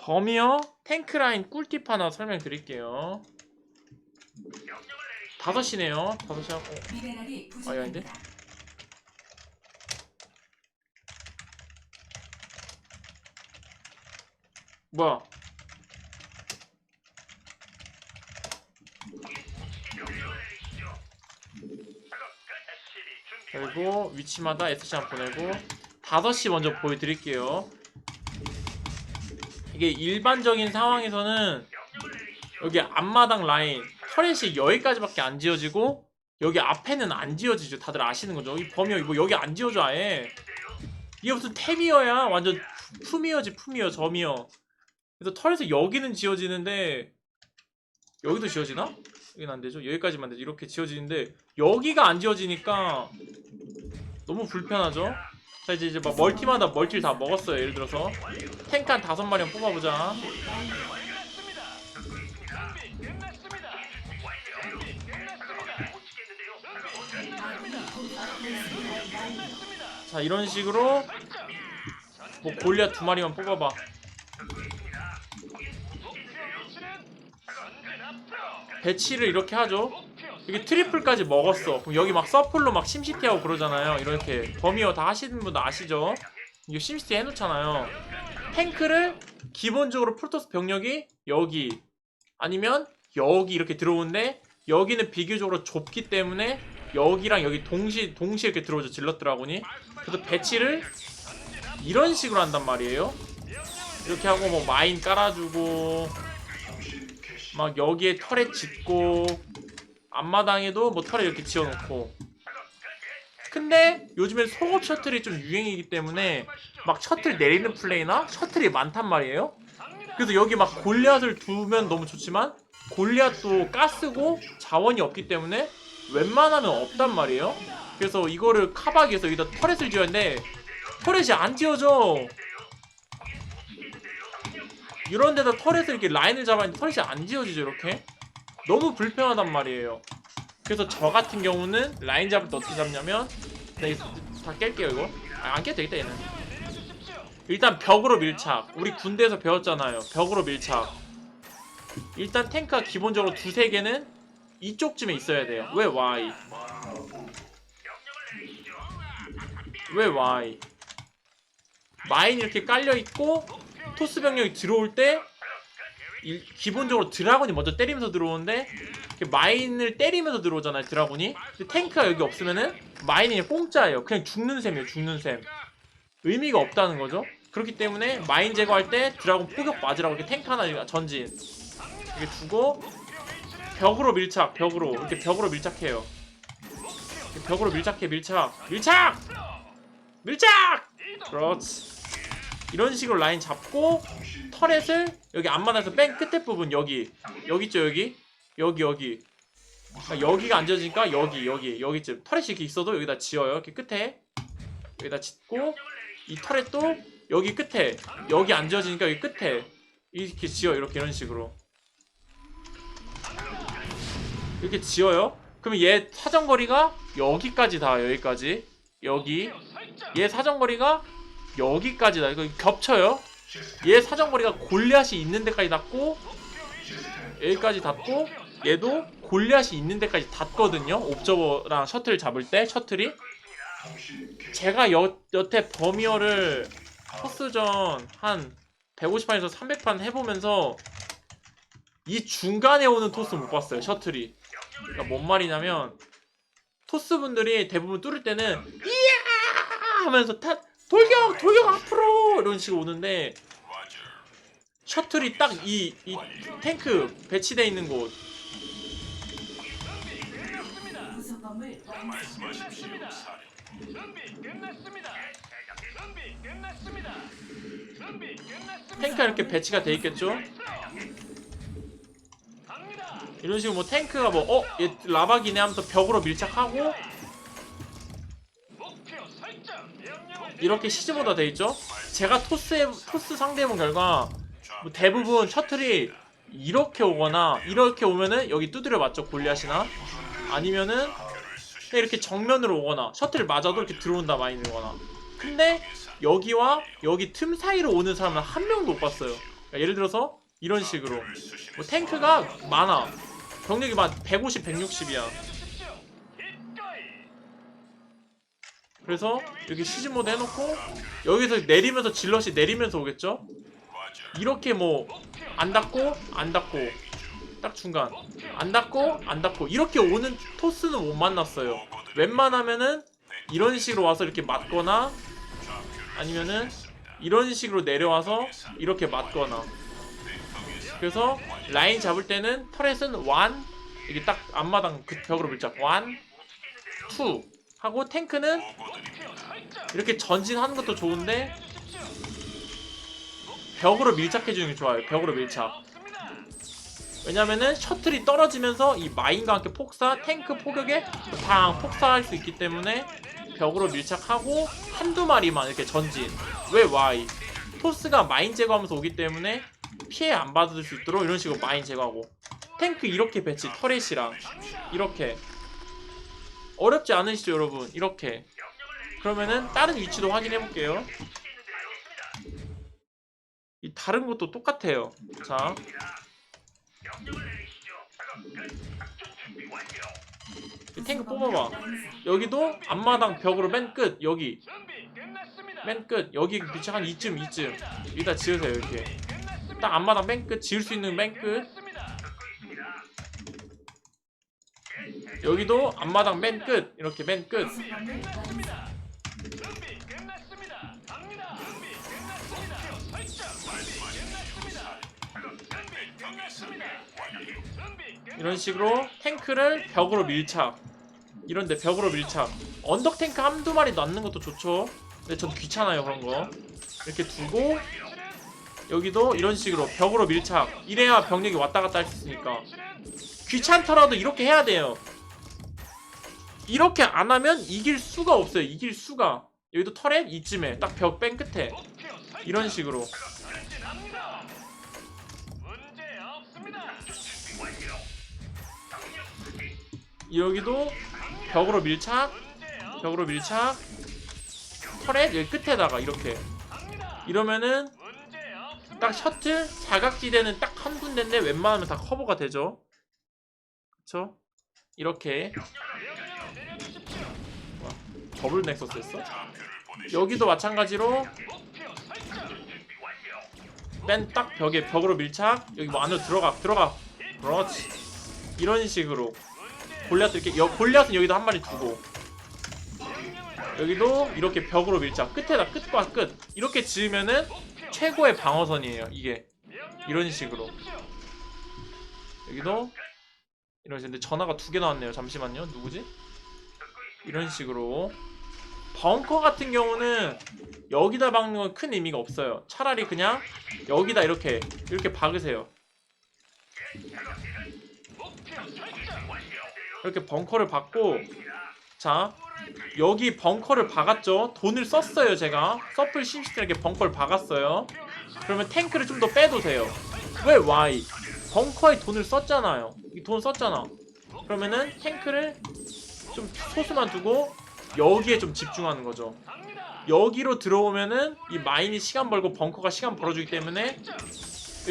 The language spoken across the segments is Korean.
범이어 탱크라인 꿀팁 하나 설명드릴게요. 다섯 시네요. 다섯 시 하고. 미네랄이 아? 부족합니다. 뭐야? 그리고 위치마다 SC한 보내고 5시 먼저 보여드릴게요. 이게 일반적인 상황에서는 여기 앞마당 라인 터렛이 여기까지밖에 안 지어지고 여기 앞에는 안 지어지죠. 다들 아시는 거죠. 이 범위어 뭐 여기 안 지어져 아예. 이게 무슨 템이어야 완전 푸미어지 푸미어 점이어. 그래서 털에서 여기는 지어지는데 여기도 지어지나? 여기는 안 되죠. 여기까지만 되죠. 이렇게 지어지는데 여기가 안 지어지니까 너무 불편하죠. 자 이제 이제 막 멀티마다 멀티를 다 먹었어요. 예를 들어서 한 다섯 마리만 뽑아보자. 자 이런 식으로 뭐 골리앗 두 마리만 뽑아봐. 배치를 이렇게 하죠. 이게 트리플까지 먹었어. 그럼 여기 막 서플로 막 심시티하고 그러잖아요. 이렇게 범위어 다 하시는 분도 아시죠? 이거 심시티 해놓잖아요. 탱크를 기본적으로 프로토스 병력이 여기 아니면 여기 이렇게 들어오는데 여기는 비교적으로 좁기 때문에 여기랑 여기 동시 동시에 이렇게 들어오죠 질럿 드라곤이. 그래서 배치를 이런 식으로 한단 말이에요. 이렇게 하고 뭐 마인 깔아주고 막 여기에 털에 짓고 앞마당에도 뭐 털에 이렇게 지어놓고. 근데 요즘엔 소급 셔틀이 좀 유행이기 때문에 막 셔틀 내리는 플레이나 셔틀이 많단 말이에요. 그래서 여기 막 골리앗을 두면 너무 좋지만 골리앗도 가스고 자원이 없기 때문에 웬만하면 없단 말이에요. 그래서 이거를 카박에서 여기다 터렛을 지었는데 터렛이 안 지어져. 이런 데다 터렛을 이렇게 라인을 잡았는데 터렛이 안 지어지죠 이렇게 너무 불편하단 말이에요. 그래서 저 같은 경우는 라인 잡을 때 어떻게 잡냐면 네, 다 깰게요 이거. 아, 안 깨도 되겠다 얘는. 일단 벽으로 밀착. 우리 군대에서 배웠잖아요. 벽으로 밀착. 일단 탱크가 기본적으로 두세 개는 이쪽쯤에 있어야 돼요. 왜 Y? 왜 Y? 마인 이렇게 깔려있고 토스 병력이 들어올 때 일- 기본적으로 드라곤이 먼저 때리면서 들어오는데 마인을 때리면서 들어오잖아요 드라곤이. 근데 탱크가 여기 없으면은 마인이 그냥 공짜예요. 그냥 죽는 셈이에요 죽는 셈. 의미가 없다는 거죠. 그렇기 때문에 마인 제거할 때 드라곤 포격 맞으라고 이렇게 탱크 하나 전진. 이렇게 두고 벽으로 밀착 벽으로. 이렇게 벽으로 밀착해요. 이렇게 벽으로 밀착해 밀착. 밀착! 밀착! 그렇지. 이런 식으로 라인 잡고 터렛을 여기 앞마당에서 뺀 끝에 부분 여기. 여기 있죠 여기? 여기 여기. 그러니까 여기가 안 지어지니까 여기 여기. 여기쯤 터렛이 이렇게 있어도 여기다 지어요. 이렇게 끝에. 여기다 짓고 이 터렛도 여기 끝에. 여기 안 지어지니까 여기 끝에. 이렇게 지어 이렇게 이런 식으로. 이렇게 지어요. 그러면 얘 사정거리가 여기까지 다 여기까지. 여기. 얘 사정거리가 여기까지다. 이거 겹쳐요. 얘 사정거리가 골리앗이 있는 데까지 닿고 여기까지 닿고 얘도 골리앗이 있는 데까지 닿거든요. 옵저버랑 셔틀 잡을 때 셔틀이 제가 여, 여태 버미어를 토스전 한 150판에서 300판 해보면서 이 중간에 오는 토스 못 봤어요. 셔틀이. 그러니까 뭔 말이냐면 토스 분들이 대부분 뚫을 때는 이야 하면서 타, 돌격 돌격 앞으로 이런 식으로 오는데 셔틀이 딱 이 이 탱크 배치돼 있는 곳. 탱크가 이렇게 배치가 돼 있겠죠. 이런 식으로 뭐 탱크가 뭐 어 얘 라바기네 하면서 벽으로 밀착하고 이렇게 시즈모다 돼 있죠 제가 토스에 토스 상대해본 결과 뭐 대부분 셔틀이 이렇게 오거나 이렇게 오면은 여기 두드려 맞죠 골리앗이나? 아니면은 이렇게 정면으로 오거나 셔틀 맞아도 이렇게 들어온다 많이 들거나. 근데 여기와 여기 틈 사이로 오는 사람은 한 명도 못 봤어요. 그러니까 예를 들어서 이런 식으로. 뭐 탱크가 많아. 병력이 막 150, 160이야 내려주십시오. 기꺼이. 그래서 여기 시즈 모드 해놓고 여기서 내리면서 질럿이 내리면서 오겠죠? 이렇게 뭐 안 닿고 안 닿고. 딱 중간. 안 닿고 안 닿고. 이렇게 오는 토스는 못 만났어요. 웬만하면은 이런 식으로 와서 이렇게 맞거나 아니면은 이런 식으로 내려와서 이렇게 맞거나. 그래서 라인 잡을 때는 터렛은 완 이게 딱 앞마당 그 벽으로 밀착 완, 투 하고 탱크는. 이렇게 전진하는 것도 좋은데. 벽으로 밀착해주는 게 좋아요. 벽으로 밀착. 왜냐면은 셔틀이 떨어지면서 이 마인과 함께 폭사, 탱크 포격에 당 폭사할 수 있기 때문에 벽으로 밀착하고 한두 마리만 이렇게 전진. 왜 Y? 토스가 마인 제거하면서 오기 때문에 피해 안 받을 수 있도록 이런 식으로 마인 제거하고 탱크 이렇게 배치 터렛이랑 이렇게 어렵지 않으시죠 여러분? 이렇게. 그러면은 다른 위치도 확인해 볼게요. 이 다른 것도 똑같아요. 자. 이 탱크 뽑아봐. 여기도 앞마당 벽으로 맨 끝 여기. 맨 끝 여기 위치 한 이쯤 이쯤. 여기다 지으세요 이렇게. 딱 앞마당 맨 끝 지을 수 있는 맨 끝 끝났습니다. 여기도 앞마당 맨 끝. 이렇게 맨 끝. 이런 식으로 탱크를 벽으로 밀착 이런데 벽으로 밀착 언덕 탱크 한두 마리 넣는 것도 좋죠. 근데 전 귀찮아요 그런 거. 이렇게 두고 여기도 이런 식으로 벽으로 밀착 이래야 병력이 왔다 갔다 할 수 있으니까. 귀찮더라도 이렇게 해야 돼요 이렇게 안 하면 이길 수가 없어요 이길 수가 여기도 터렛 이쯤에 딱벽뺀 끝에. 이런 식으로. 여기도 벽으로 밀착. 벽으로 밀착 터렛 여기 끝에다가 이렇게. 이러면은. 딱 셔틀 사각지대는 딱 한 군데인데 웬만하면 다 커버가 되죠 그쵸? 이렇게 명령을 내려주십시오. 더블 넥서스 했어? 여기도 마찬가지로. 맨딱 벽에 벽으로 밀착. 여기 뭐 안으로 들어가 들어가. 그렇지. 이런 식으로 골리앗도 이렇게 여, 골리앗은 여기도 한 마리 두고. 여기도 이렇게 벽으로 밀착. 끝에다 끝과 끝. 이렇게 지으면은 최고의 방어선이에요 이게. 이런 식으로. 여기도 이런 근데 전화가 두 개 나왔네요. 잠시만요. 누구지? 이런 식으로. 벙커 같은 경우는 여기다 박는 건 큰 의미가 없어요. 차라리 그냥 여기다 이렇게 이렇게 박으세요. 이렇게 벙커를 박고 자 여기 벙커를 박았죠? 돈을 썼어요 제가. 서플 심시티에게 벙커를 박았어요. 그러면 탱크를 좀 더 빼도 돼요. 왜 Y? 벙커에 돈을 썼잖아요. 이 돈 썼잖아. 그러면은 탱크를 좀 소수만 두고 여기에 좀 집중하는 거죠. 여기로 들어오면은 이 마인이 시간 벌고 벙커가 시간 벌어주기 때문에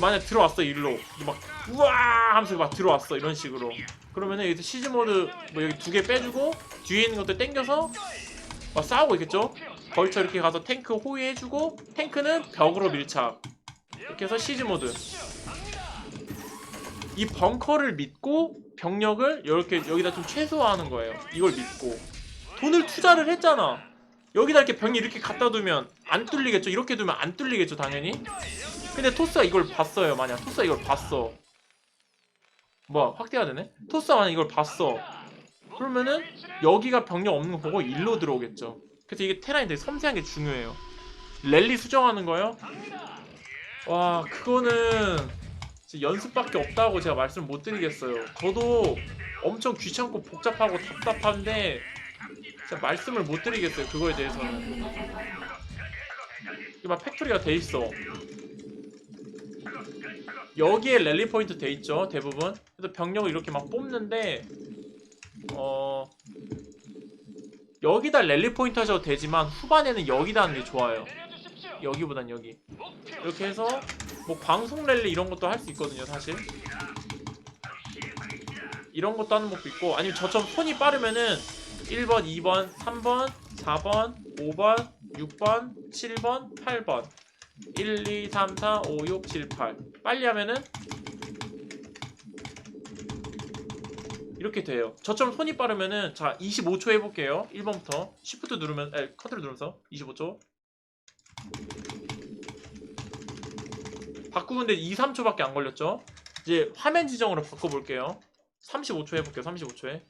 만약 들어왔어 일로. 이막 우와 하면서 막 들어왔어 이런 식으로. 그러면은 여기서 시즈 모드 뭐 여기 두 개 빼주고 뒤에 있는 것들 땡겨서 막 싸우고 있겠죠? 벌처 이렇게 가서 탱크 호위해주고 탱크는 벽으로 밀착. 이렇게 해서 시즈 모드 이 벙커를 믿고 병력을 이렇게 여기다 좀 최소화하는 거예요. 이걸 믿고. 돈을 투자를 했잖아. 여기다 이렇게 병이 이렇게 갖다 두면 안 뚫리겠죠? 이렇게 두면 안 뚫리겠죠 당연히? 근데 토스가 이걸 봤어요 만약. 토스가 이걸 봤어. 뭐야 확대가 되네? 토스가 만약 이걸 봤어. 그러면은 여기가 병력 없는 거 보고 일로 들어오겠죠. 그래서 이게 테란이 되게 섬세한 게 중요해요. 랠리 수정하는 거요? 와 그거는 연습밖에 없다고 제가 말씀 못 드리겠어요. 저도 엄청 귀찮고 복잡하고 답답한데 진짜 말씀을 못 드리겠어요 그거에 대해서는 이게 막 팩토리가 돼 있어. 여기에 랠리 포인트 돼 있죠 대부분. 그래서 병력을 이렇게 막 뽑는데 어 여기다 랠리 포인트 하셔도 되지만 후반에는 여기다 하는 게 좋아요. 여기보단 여기. 이렇게 해서 뭐 방송 랠리 이런 것도 할 수 있거든요 사실. 이런 것도 하는 법도 있고 아니면 저처럼 손이 빠르면은 1번 2번 3번 4번 5번 6번 7번 8번. 1 2 3 4 5 6 7 8 빨리 하면은 이렇게 돼요. 저처럼 손이 빠르면은 자 25초 해볼게요. 1번부터. Shift 누르면 에 컨트롤 누르면서 25초 바꾸는데 2, 3초밖에 안 걸렸죠? 이제 화면 지정으로 바꿔볼게요. 35초 해볼게요. 35초에.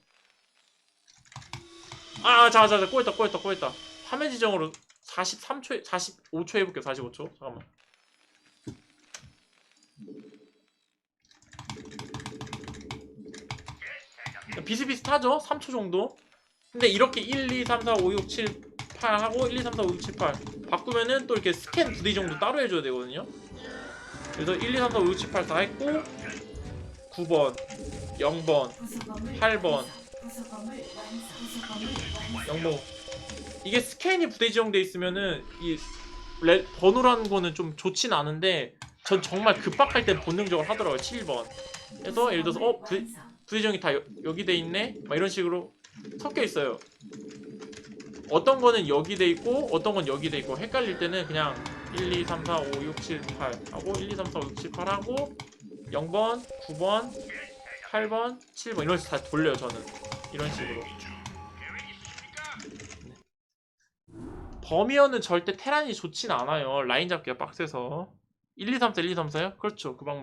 아, 자, 자, 자, 꼬였다, 꼬였다, 꼬였다. 화면 지정으로 43초에, 45초 해볼게요. 45초. 잠깐만. 비슷비슷하죠? 3초 정도? 근데 이렇게 1, 2, 3, 4, 5, 6, 7, 8 하고 1, 2, 3, 4, 5, 6, 7, 8 바꾸면은 또 이렇게 스캔 2D 정도 따로 해줘야 되거든요. 그래서 1, 2, 3, 4, 5, 6, 7, 8 다 했고 9번, 0번, 부속범을 8번. 완성. 부속범을 완성. 부속범을 완성. 0번 이게 스캔이 부대 지정돼 있으면은 이 레, 번호라는 거는 좀 좋진 않은데 전 정말 급박할 때 본능적으로 하더라고요 7번 그래서 예를 들어서 어 부, 완성. 부대지정이 다 여, 여기 돼 있네 막 이런 식으로 섞여 있어요 어떤 거는 여기 돼 있고 어떤 건 여기 돼 있고 헷갈릴 때는 그냥 1, 2, 3, 4, 5, 6, 7, 8 하고 1, 2, 3, 4, 5, 6, 7, 8 하고 0번, 9번, 8번, 7번 이런 식으로 다 돌려요 저는. 이런 식으로. 범위어는 절대 테란이 좋진 않아요. 라인 잡기가 빡세서. 1, 2, 3, 4, 1, 2, 3, 4요? 그렇죠. 그 방법